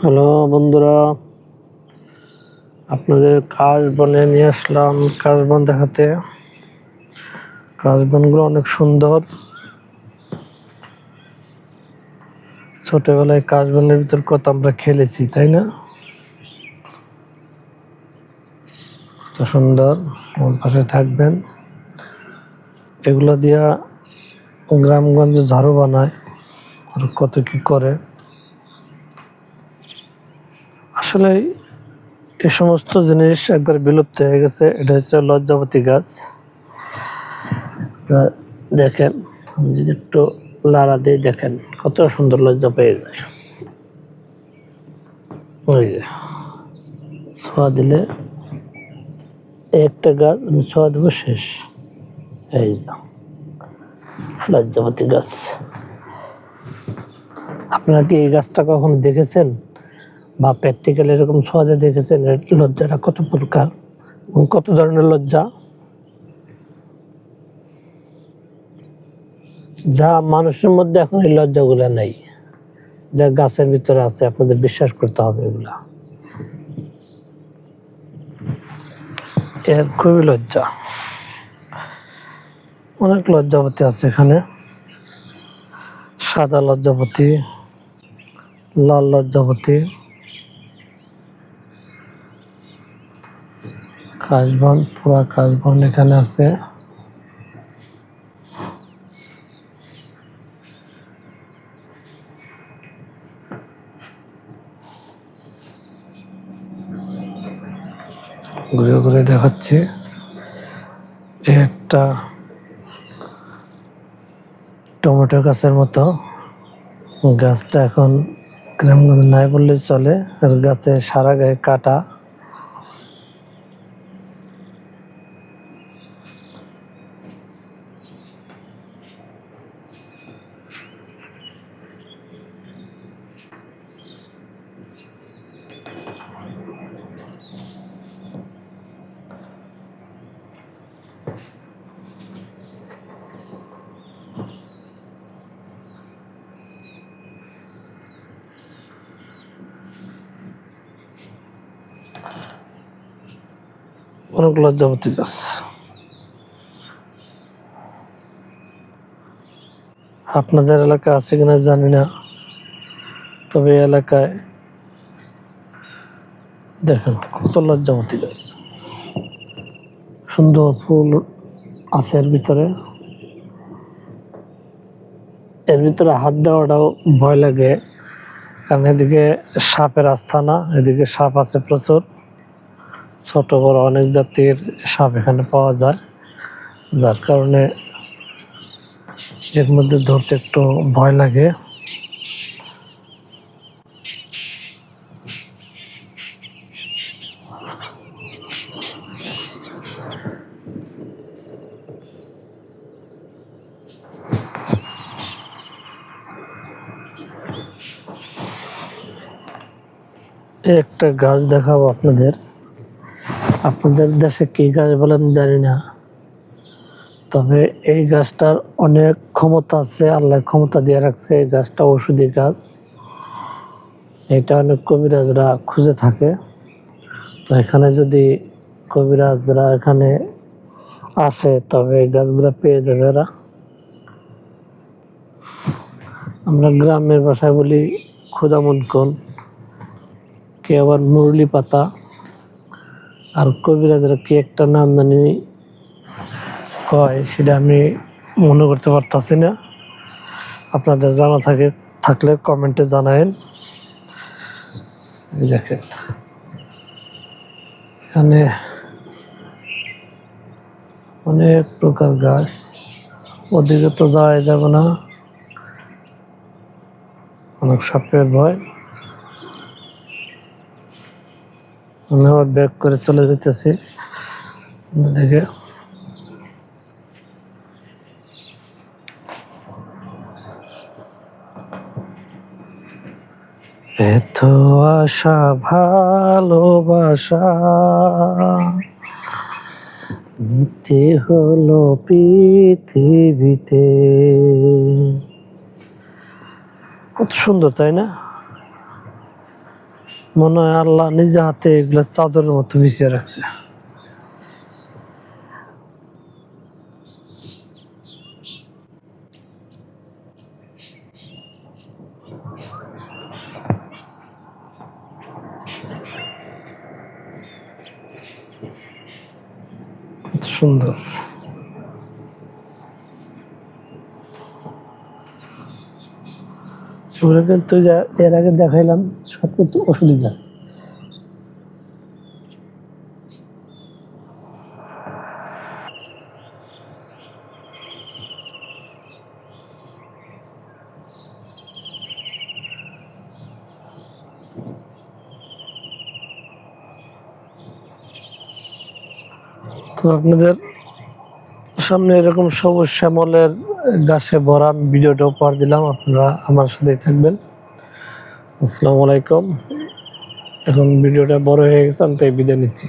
Hello বন্ধুরা, আপনাদের কাশ বনে নিয়ে আসলাম কাশ বন দেখাতে। কাশ বনগুলো অনেক সুন্দর। ছোটবেলায় কাশ বনের ভিতর কত আমরা খেলেছি, তাই না? তো সুন্দর, আমার পাশে থাকবেন। এগুলো দিয়া গ্রামগঞ্জে ঝাড়ু বানায়, আর কত কি করে। আসলে এই সমস্ত জিনিস একবার বিলুপ্ত হয়ে গেছে। এটা হচ্ছে লজ্জাবতী গাছ। দেখেন যদি একটু লাড়া দিয়ে দেখেন, কত সুন্দর লজ্জা পেয়ে যায়। ওই যে, ছোঁয়া দিলে একটা গাছ ছোঁয়া দেবো শেষ। এই লজ্জাবতী গাছ। আপনারা কি এই গাছটা কখনো দেখেছেন? বা প্র্যাকটিক্যাল এরকম সহজে দেখেছেন লজ্জাটা কত প্রকার এবং কত ধরনের লজ্জা? যা মানুষের মধ্যে এখন এই লজ্জাগুলা নেই, যা গাছের ভিতরে আছে, আপনাদের বিশ্বাস করতে হবে এগুলা। এর খুবই লজ্জা। অনেক লজ্জাপতি আছে এখানে। সাদা লজ্জাপতি, লাল লজ্জাপতি। কাশবন, পুরা কাশবন এখানে আছে। ঘুরে ঘুরে দেখাচ্ছি। একটা টমেটো গাছের মতো। গাছটা এখন গ্রামগঞ্জ নাই বললেই চলে। আর গাছের সারা গায়ে কাটা। অনেক লজ্জাবতী গাছ। আপনাদের এলাকা আছে কিনা জানি না, তবে এলাকায় দেখেন কত লজ্জাবতী গাছ। সুন্দর ফুল আছে এর ভিতরে। এর ভিতরে হাত দেওয়াটাও ভয় লাগে, কারণ এদিকে সাপের আস্থানা এদিকে সাপ আছে প্রচুর। ছোট বড় অনেক জাতির সাপ এখানে পাওয়া যায়, যার কারণে এর মধ্যে ধরতে একটু ভয় লাগে। একটা গাছ দেখাবো আপনাদের। আপনাদের দেশে কি গাছ বলেন জানি না। তবে এই গাছটার অনেক ক্ষমতা আছে, আল্লাহ ক্ষমতা দিয়ে রাখছে, এই গাছটা ওষুধি গাছ। এটা অনেক কবিরাজরা খুঁজে থাকে। তো এখানে যদি কবিরাজরা এখানে আসে, তবে এই গাছগুলো পেয়ে যাবে এরা। আমরা গ্রামের ভাষায় বলি ক্ষুদামন কোন কে আবার মুরলি পাতা। আর কবিরাজরা কি একটা নাম জানি কয়, সেটা আমি মনে করতে পারতাছি না। আপনাদের জানা থাকে, থাকলে কমেন্টে জানায়েন। দেখেন, এখানে অনেক প্রকার গাছ, ওদিকে তো যাওয়া যাবে না। অনেক সাপের ভয়। আমি আবার ব্যাক করে চলে যেতেছি দেখে। এত আশা, ভালোবাসা। মিথ্যে হলো পৃথিবীতে। কত সুন্দর, তাই না? মনে হয় আল্লাহ নিজে হাতে এগুলো চাদরের মতো বিছিয়ে রাখছে। সুন্দর। এগুলো কিন্তু এর আগে দেখাইলাম সব কিন্তু ওষুধি গাছ তো আপনাদের সামনে এরকম সবুজ শ্যামলের গাছে ভরা ভিডিওটা উপহার দিলাম। আপনারা আমার সাথেই থাকবেন। আসসালামু আলাইকুম। এখন ভিডিওটা বড় হয়ে গেছে, আমি তাই বিদায় নিচ্ছি।